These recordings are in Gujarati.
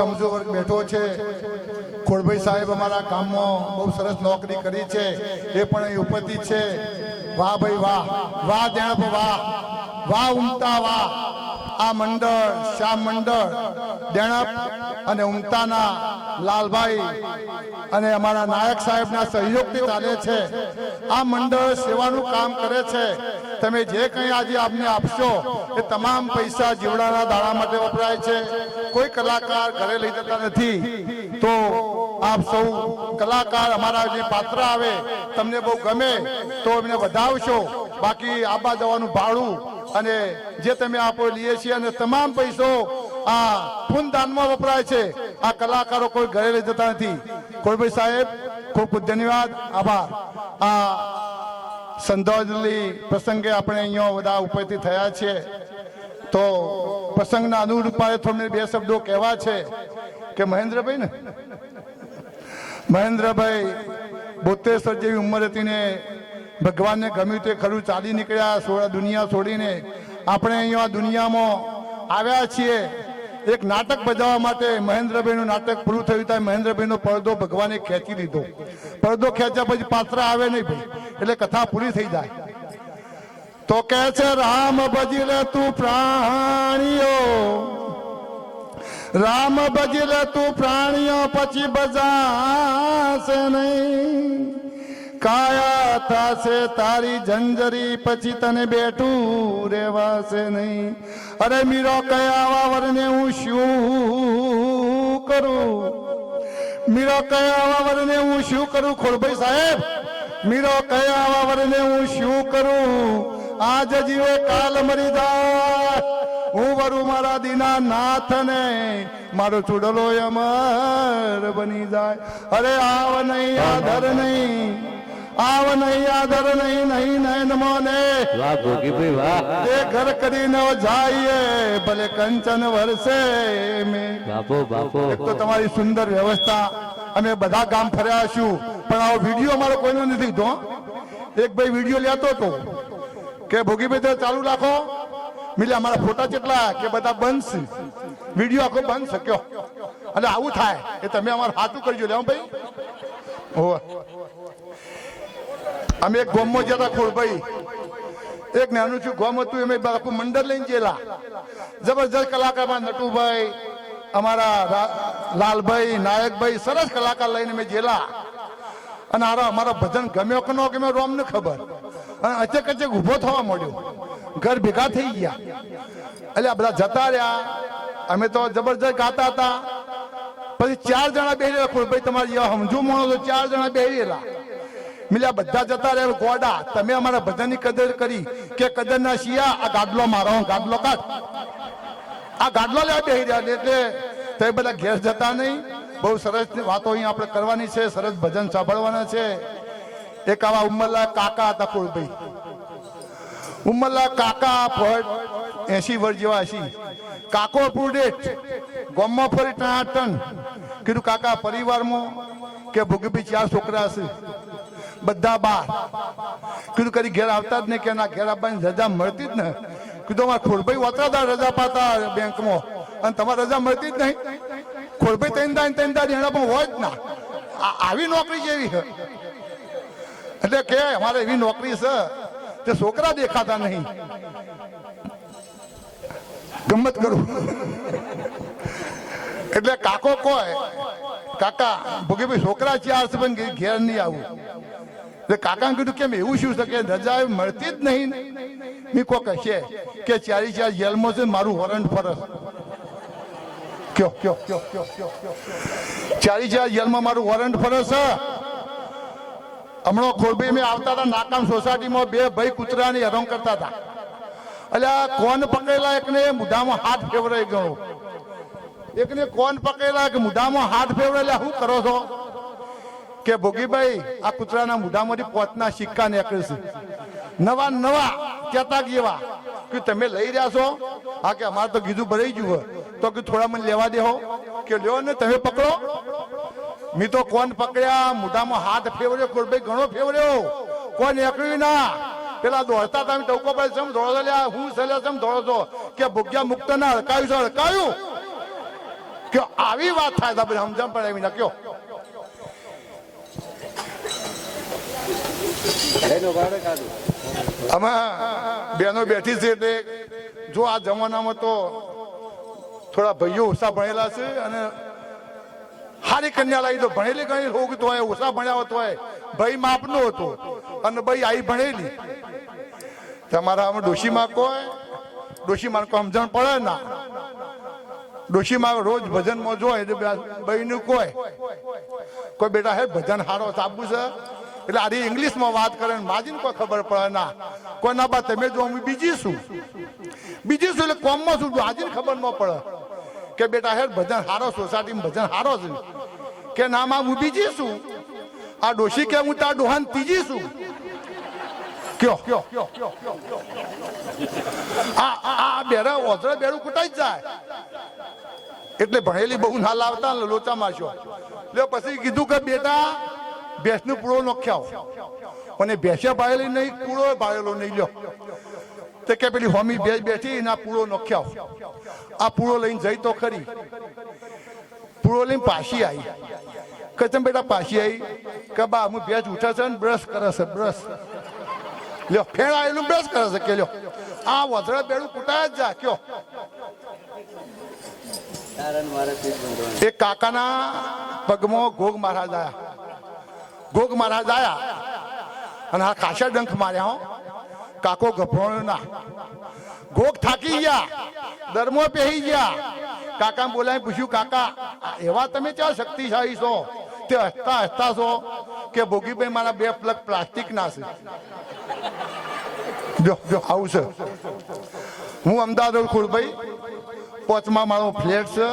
સમજો વર્ગ બેઠો છે. ખોડભાઈ સાહેબ અમારા ગામમાં બહુ સરસ નોકરી કરી છે. એ પણ અહીં ઉપસ્થિત છે. વાહ ભાઈ વાહ. વાહ દેણપ વાહ. વાહ ઉમતા વાહ. આ મંડળ શ્યામ મંડળ? દેણપ અને ઉમતાના લાલભાઈ અને અમારા નાયક સાહેબના સહયોગથી ચાલે છે. આ મંડળ સેવાનું કામ કરે છે. તમે જે કંઈ આજે આપને આપશો, એ તમામ પૈસા જીવડાના દાણા માટે વપરાય છે. કોઈ કલાકાર ઘરે લઈ જતા નથી. તો આપ સૌ કલાકાર અમારા જે પાત્ર આવે, તમને બહુ ગમે, તો એમને વધાવશો. બાકી આબા જવાનું ભાડું અને જે તમે આપો લઈએ છીએ અને તમામ પૈસો આ ફૂનદાનમાં વપરાય છે. આ કલાકારો કોઈ ઘરે લઈ જતા નથી. કોઈ સાહેબ, ખૂબ ખૂબ ધન્યવાદ. આભાર. આ સંધોજલી પ્રસંગે આપણે અહીંયા બધા ઉપસ્થિત થયા છીએ તો પ્રસંગના અનુરૂપાએ થોડી બે શબ્દો કહેવા છે કે મહેન્દ્રભાઈ ને? મહેન્દ્રભાઈ બોતેર જેવી ઉંમર હતી ને ભગવાનને ગમ્યું તે ખરું, ચાલી નીકળ્યા, સોળા દુનિયા છોડીને. આપણે અહીંયા દુનિયામાં આવ્યા છીએ. એક નાટક બજાવવા માટે મહેન્દ્રભાઈનું નાટક પૂરું થયું ત્યાં મહેન્દ્રભાઈનો પડદો ભગવાને ખેંચી લીધો પડદો ખેંચ્યા પછી પાત્ર આવે નહીં ભાઈ, એટલે કથા પૂરી થઈ જાય. તો કે છે, રામ ભજી લે તું પ્રાણીઓ. રામ ભજી લે તું પ્રાણીઓ, પછી બજાશે નહીં. કાયા થાશે તારી જંજરી પછી તને બેઠું રેવાશે નહીં. અરે મીરો કયા વાવરને હું શું કરું? મીરો કયા વાવરને હું શું કરું? ખોડભાઈ સાહેબ, મીરો કયા વાવરને હું શું કરું? આજ જીવે કાલ મરી જાય હું વરું મારા દીના નાથ ને મારો ચૂડલો અમર બની જાય. અરે આવ નહીં આધર નહીં. આવ નહીં આદર નહીં નહીં નયન મોને વાહ ભોગીભાઈ વાહ. તે ઘર કરીને જાઈએ ભલે કંચન વરસે મેં. બાપો બાપો. તો તમારી સુંદર વ્યવસ્થા અમે બધા ગામ ફર્યા છું પણ આવો વીડિયો અમારો કોઈનો નથી તો એક ભાઈ વીડિયો લેતો હતો કે ભોગીભાઈ તો ચાલુ રાખો. મિલે અમારા ફોટા કેટલા? કે બધા છે. વીડિયો આખો બંધ શક્યો એટલે આવું થાય એ તમે અમારું હાથું કરજો લેવો ભાઈ. હોવે. અમે એક ગોમમાં જતા ખોડભાઈ એક નાનું છું, ગોમ હતું, એમ બાપુ મંડળ લઈને ગયેલા. જબરજસ્ત કલાકારમાં નટુભાઈ, અમારા લાલભાઈ, નાયકભાઈ, સરસ કલાકાર લઈને મેં ગયેલા. અને હારા અમારા ભજન ગમ્યો કે ન ગમ્યો રોમ ને ખબર. અને અચેક અચેક ઊભો થવા મળ્યો ઘર ભેગા થઈ ગયા. એટલે આ બધા જતા રહ્યા. અમે તો જબરજસ્ત ગાતા હતા. પછી ચાર જણા બેસેલા ભાઈ તમારે સમજુ માણો તો ચાર જણા બેસેલા મિલ્યા બધા જતા રહે ગોડા. તમે અમારા ભજનની કદર કરી કે કદર ના શિયા, આ ગાડલો મારો ગાડલો કાઢ. આ ગાડલો લેવા બેસી રહ્યા એટલે તમે બધા ઘેર જતા નહીં. બહુ સરસ વાતો અહીં આપણે કરવાની છે, સરસ ભજન સાંભળવાના છે. એક આવા ઉમરલા કાકા હતા કુળભાઈ ઉમરલા કાકા ફળ એસી વર્ષ જેવા હશી. કાકો પુરડેટ ગોમમાં ફરી ટન કીધું, કાકા, પરિવારમાં કે ભૂગી ચાર છોકરા હશે. બધા બાર કીધું કરી ઘેર આવતા જ નહીં કે ના, ઘેર આવવાની રજા મળતી જ ને કીધું અમારે ખોડભાઈ વતરાતા રજા પાતા બેંકમાં. અને તમારે રજા મળતી જ નહીં. ખોડભાઈ તૈનદા ત્રણ એના પણ હોય જ ના. આવી નોકરી જેવી છે. એટલે કે અમારે એવી નોકરી છે તે છોકરા દેખાતા નહીં. ગમત કરું. એટલે કાકો કોઈ, કાકા, ભોગીભાઈ, છોકરા ચાર છે પણ ઘેર નહીં આવું. એટલે કાકા કીધું કેમ એવું શું છે કે રજા મળતી જ નહીં? મેં કો કહેશે કે ચારી ચાર જેલમાં છે મારું વોરંટ ફરસ કયો કયો કયો કયો કયો ચારી ચાર જેલમાં મારું વોરંટ ફરસ હમણાં ખોરબી મેં આવતા હતા નાકામ સોસાયટીમાં બે ભાઈ કૂતરાની હેરાન કરતા હતા. એટલે આ કોણ પકડેલા એકને મુઢામાં હાથ ફેવરાઈ ગયો એકને કોણ પકડેલા કે મુઢામાં હાથ ફેવરેલા શું કરો છો? કે ભોગીભાઈ, આ કૂતરાના મુઢામાંથી પોતના સિક્કા નીકળે છે નવા નવા ચેતાક જેવા કે તમે લઈ રહ્યા છો? હા કે અમારે તો કીધું ભરાઈ ગયું તો કે થોડા મને લેવા દેહો કે લ્યો ને તમે પકડો. મેં તો કોણ પકડ્યા? મોઢામાં હાથ ફેવર્યો કોલભાઈ ઘણો ફેવર્યો કોણ નીકળ્યું ના? પેલા દોડતા તમે ટોકો પર સમ દોડો લ્યા, હું સલ્યા સમ દોડો છો. કે ભોગ્યા મુક્ત ના અડકાયું છે અડકાયું કે આવી વાત થાય તમે સમજણ પડે એવી ના કયો બેનો બેઠી છે એટલે જો આ જમાનામાં તો થોડા ભાઈઓ ઓછા ભણેલા છે અને હારી કન્યા લાવી તો ભણેલી કઈ રોગ તો હોય ઓછા ભણ્યા હોત હોય, ભાઈ માપનો હતો અને ભાઈ આઈ ભણેલી. તમારા આમાં ડોશીમાં કોઈ? ડોશીમાં કોઈ સમજણ પડે ના? ડોશીમાં રોજ ભજનમાં જોય એટલે ભાઈનું કોઈ? કોઈ બેટા હે ભજન હારો સાબુ છે? એટલે આરી ઇંગ્લિશમાં વાત કરે ને માજીને કોઈ ખબર પડે ના. કોઈ ના બા તમે જો, અમે બીજી શું? બીજી શું એટલે કોમમાં શું? હાજીને ખબર ન પડે કે બેટા હેર ભજન હારો સોસાયટીમાં ભજન હારો છે. કે નામાં હું બીજી શું? આ ડોશી કે હું તાર ડોહાન ત્રીજી શું? કયો? આ, આ- બેરા ઓઝરા બેરું કુટાઈ જાય. એટલે ભણેલી બહુ ના લાવતા લોચા મારશો એટલે પછી કીધું કે બેટા ભેંસનું પૂળો નોખ્યાવ અને ભેંસે બાળેલી નહીં પૂળો બાળેલો નહીં લ્યો. તે કે પેલી હોમી ભેંસ બેઠી ના પૂળો નોખ્યાવ આ પૂળો લઈને જઈ તો ખરી. પૂળો લઈને પાછી આવી કે તમે બેટા પાછી આવી કે બા હું ભેંસ ઉઠે છે ને બ્રશ કરે છે બ્રશ. લ્યો ફેણ આવેલું બ્રશ કરે છે કે લ્યો. આ વધરા બેડું કુટાય જ જા કયો. એક કાકાના પગમાં ગોગ મહારાજ આયા ગોગ મહારાજ આયા. અને આ કાશા ડંખ માર્યા હો. કાકો ના. ગોગ થાકી ગયા. દરમો પહેરી ગયા. કાકા બોલાય પૂછ્યું, કાકા એવા તમે ક્યાં શક્તિશાળી છો? તે હસતા હસતા છો કે ભોગીભાઈ મારા બે પ્લગ પ્લાસ્ટિક ના છે? જો જો, આવું છે. હું અમદાવાદ ખુરભાઈ પોચમાં મારો ફ્લેટ છે.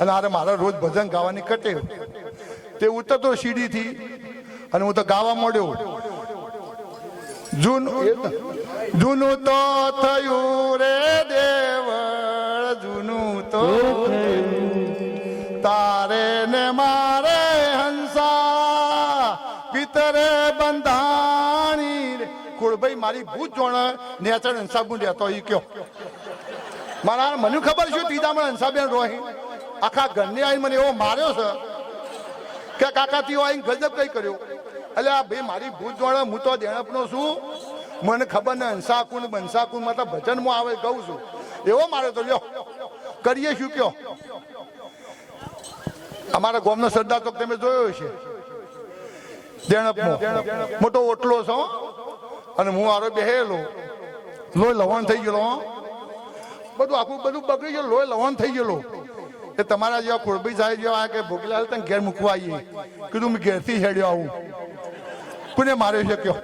અને આરે મારા રોજ ભજન ગાવાની કટે તે ઉતરતો સીડીથી અને હું તો ગાવા મોડ્યો. જૂનું જૂનું તો થયું રે દેવળ, જૂનું તો તારે ને મારે હંસા, પિતરે બંધાણી કુળભાઈ મારી ભૂત જોણ નેચર હંસાબુ રહેતો એ કયો. મારા મને ખબર છે ત્રીજા મને હંસાબેન રોહી. આખા ઘરને આવીને મને એવો માર્યો છે. કે કાકા તીઓ આવીને ગજબ કઈ કર્યો? એટલે આ ભાઈ મારી ભૂત જોડે હું તો દેણપનો છું. મને ખબર ને હંસાકુંડ બંસાકુંડ મતલબ ભજનમાં આવે કહું છું. એવો મારે તો લ્યો. કરીએ શું કયો? અમારા ગોમનો સરદાર તો તમે જોયો છે દેણપનો. મોટો ઓટલો છો. અને હું આરો બેહેલો. લોહી લવણ થઈ ગયેલો બધું આખું બધું બગડી ગયું લોહી લવણ થઈ ગયેલો. એ તમારા જેવા કુળભાઈ સાહેબ જેવા આ કે ભોગીલાલ તને ઘેર મૂકવા આવીએ. કીધું મેં ઘેરથી હેડ્યો આવું. કોને માર્યો છે કયો?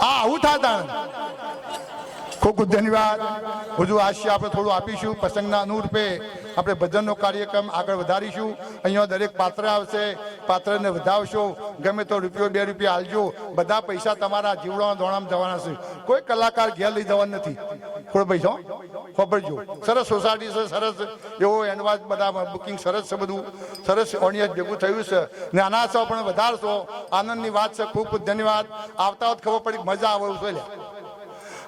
આ આવું થતા ખૂબ ખૂબ ધન્યવાદ. બધું આશ્ય આપણે થોડું આપીશું. પ્રસંગના અનુરૂપે આપણે ભજનનો કાર્યક્રમ આગળ વધારીશું. અહીંયા દરેક પાત્ર આવશે. પાત્રને વધાવશો. ગમે તો રૂપિયો, બે રૂપિયા હાલજો બધા પૈસા તમારા જીવડામાં ધોણામાં જવાના છે. કોઈ કલાકાર ઘેર લઈ જવાનું નથી. થોડો છો? ખબરજો સરસ સોસાયટી છે, સરસ એવો એનવાજ બધા બુકિંગ સરસ છે બધું. સરસ ઓડિયન્સ ભેગું થયું છે. ને આના છો પણ વધારશો. આનંદની વાત છે, ખૂબ ધન્યવાદ. આવતા વખત ખબર પડી મજા આવે એવું છે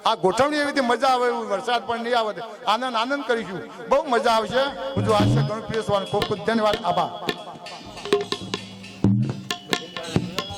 આ ગોઠવણી એવી રીતે મજા આવે એવું, વરસાદ પણ નહીં આવે આનંદ આનંદ કરીશું. બહુ મજા આવશે. બધું આશા ઘણું પ્રિય ખૂબ ખૂબ ધન્યવાદ. આભાર.